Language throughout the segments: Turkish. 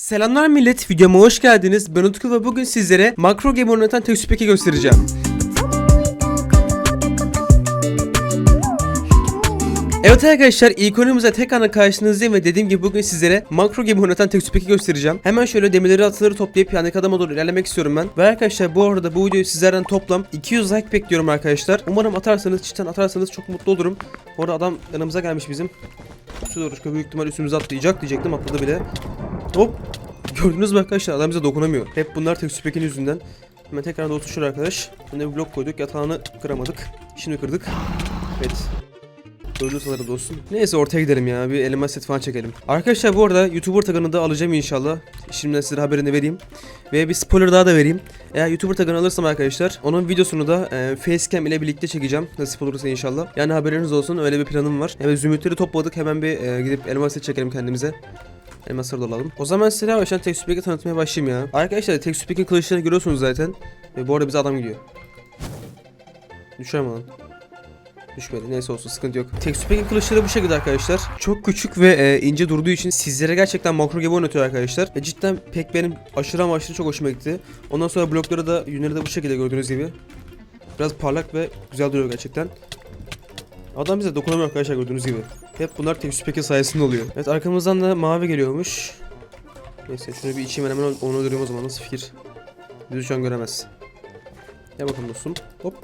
Selamlar millet, videoma hoş geldiniz. Ben Utku ve bugün sizlere Makro Game oynatan tek süpeki göstereceğim. Evet arkadaşlar ilk oyunumuza tekrardan karşınızdayım ve dediğim gibi bugün sizlere Makro Game oynatan tek süpeki göstereceğim. Hemen şöyle demirleri atları toplayıp yani adama doğru ilerlemek istiyorum ben. Ve arkadaşlar bu arada bu videoyu sizlerden toplam 200 like bekliyorum arkadaşlar. Umarım atarsanız cidden atarsanız çok mutlu olurum. Bu arada adam yanımıza gelmiş bizim. Su doğru büyük ihtimal üstümüze atlayacak diyecektim atladı bile. Hop. Gördünüz mü arkadaşlar adam bize dokunamıyor. Hep bunlar tek süpekin yüzünden. Hemen tekrar da oturuşur arkadaş. Önüne bir blok koyduk yatağını kıramadık. Şimdi kırdık. Evet. Öldü sanırım dostum. Neyse ortaya gidelim ya. Bir elmas set falan çekelim. Arkadaşlar bu arada YouTuber tagını da alacağım inşallah. Şimdiden size haberini vereyim. Ve bir spoiler daha da vereyim. Eğer YouTuber tagını alırsam arkadaşlar onun videosunu da e, Facecam ile birlikte çekeceğim. Nasip olursa inşallah. Yani haberiniz olsun öyle bir planım var. Evet zümrütleri topladık. Hemen bir e, gidip elmas set çekelim kendimize. Elmasları da alalım. O zaman size yavaştan tek süpeki tanıtmaya başlayayım ya. Arkadaşlar tek süpekin kılıçlarını görüyorsunuz zaten. Ve bu arada bize adam gidiyor. Düşer mi lan? Düşmedi. Neyse olsun sıkıntı yok. Tek süpekin kılıçları bu şekilde arkadaşlar. Çok küçük ve e, ince durduğu için sizlere gerçekten makro gibi oynatıyor arkadaşlar. Ve cidden pek benim aşırı ama aşırı çok hoşuma gitti. Ondan sonra blokları da yünleri de bu şekilde gördüğünüz gibi. Biraz parlak ve güzel duruyor gerçekten. Adam bize dokunamıyor arkadaşlar gördüğünüz gibi. Hep bunlar tek süpekin sayesinde oluyor. Evet arkamızdan da mavi geliyormuş. Neyse şunu bir içeyim hemen onu öldürüyorum o zaman nasıl fikir. Bizi şu an göremez. Gel bakalım dostum. Hop.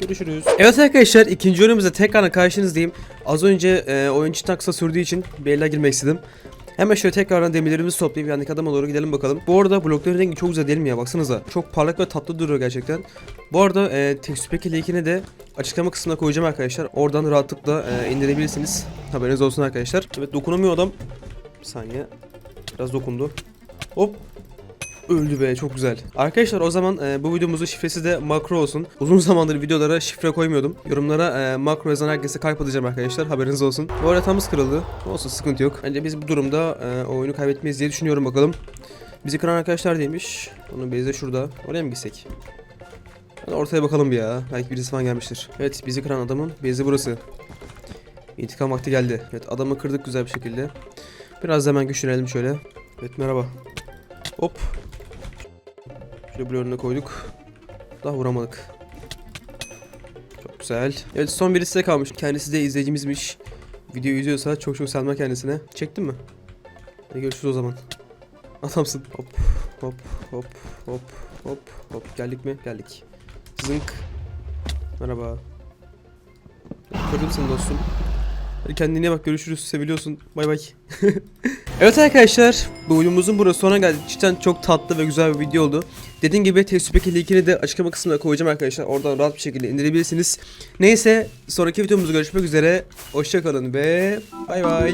Görüşürüz. Evet arkadaşlar ikinci oyunumuzda tekrar karşınızdayım. Az önce e, oyun kısa sürdüğü için bir girmek istedim. Hemen şöyle tekrardan demirlerimizi toplayıp yani adama doğru gidelim bakalım. Bu arada blokların rengi çok güzel değil mi ya baksanıza. Çok parlak ve tatlı duruyor gerçekten. Bu arada e, Textpack linkini de açıklama kısmına koyacağım arkadaşlar. Oradan rahatlıkla e, indirebilirsiniz. Haberiniz olsun arkadaşlar. Evet dokunamıyor adam. Bir saniye. Biraz dokundu. Hop. Öldü be çok güzel. Arkadaşlar o zaman e, bu videomuzun şifresi de makro olsun. Uzun zamandır videolara şifre koymuyordum. Yorumlara e, makro yazan herkese kalp atacağım arkadaşlar. Haberiniz olsun. Bu haritamız kırıldı. Olsun sıkıntı yok. Bence biz bu durumda e, oyunu kaybetmeyiz diye düşünüyorum bakalım. Bizi kıran arkadaşlar değilmiş. Onun bezi de şurada. Oraya mı gitsek? Hadi ortaya bakalım bir ya. Belki birisi falan gelmiştir. Evet bizi kıran adamın bezi burası. İntikam vakti geldi. Evet adamı kırdık güzel bir şekilde. Biraz hemen güçlenelim şöyle. Evet merhaba. Hop. Şöyle bloğunu koyduk. Daha vuramadık. Çok güzel. Evet son birisi de kalmış. Kendisi de izleyicimizmiş. Videoyu izliyorsa çok çok selamlar kendisine. Çektin mi? Hadi görüşürüz o zaman. Adamsın. Hop hop hop hop hop hop. Geldik mi? Geldik. Zınk. Merhaba. Kırdım seni dostum. Hadi kendine bak görüşürüz. Seviliyorsun. Bay bay. evet arkadaşlar bu videomuzun burada sona geldik. Cidden çok tatlı ve güzel bir video oldu. Dediğim gibi Tespeki linkini de açıklama kısmına koyacağım arkadaşlar. Oradan rahat bir şekilde indirebilirsiniz. Neyse sonraki videomuzda görüşmek üzere. Hoşçakalın ve bay bay.